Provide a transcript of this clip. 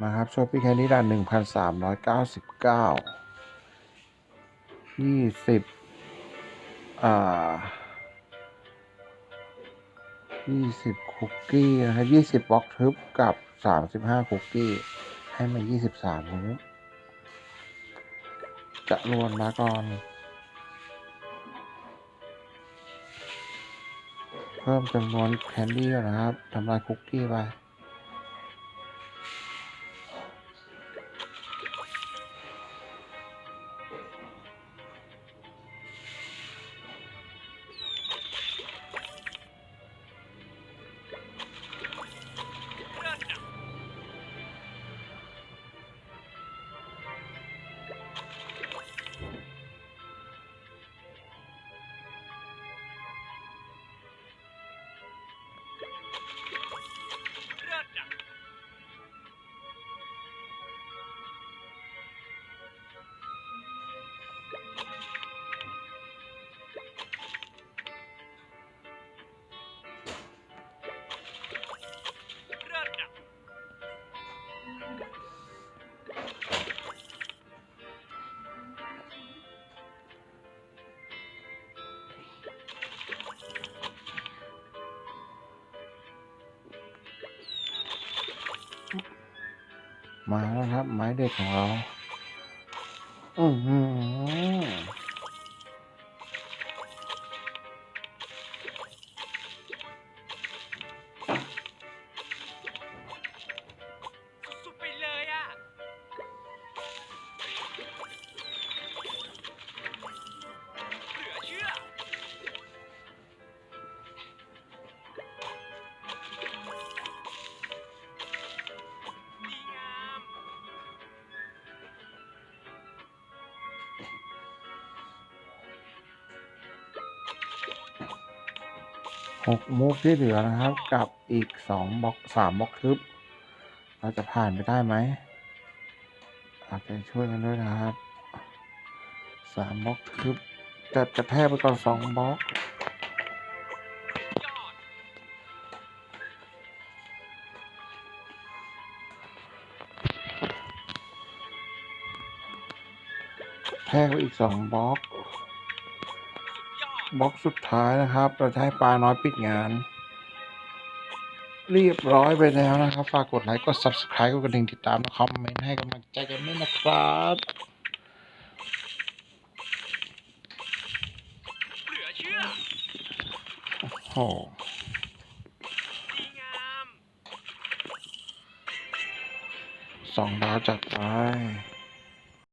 มาครับช่วยพี่แค่นี้ด่านหนึ่งพันสามร้อยเก้าสิบเก้ายี่สิบอ่ายี่สิบคุกกี้นะครับยี่สิบบล็อกทึบกับสามสิบห้าคุกกี้ ให้มายี่สิบสามมื้จะรวนมาก่อน เพิ่มจำนวนแคนดี้นะครับทำลายคุกกี้ไป มาแล้วครับ ไม้เด็ดของเรา อือหือ หกมุกที่เหลือนะครับ กับอีกสองบล็อกสามบล็อกทึบ เราจะผ่านไปได้ไหมอาจจะช่วยกันด้วยนะครับสามบล็อกทึบจัดกระแทกไปก่อนสองบล็อกแทกไปอีกสองบล็อก บล็อกสุดท้ายนะครับ เราจะให้ปลาน้อยปิดงาน เรียบร้อยไปแล้วนะครับ ฝากกดไลค์กด subscribe กดกระดิ่งติดตามและคอมเมนต์ให้กำลังใจกันด้วยนะครับโอ้สองดาวจัดไป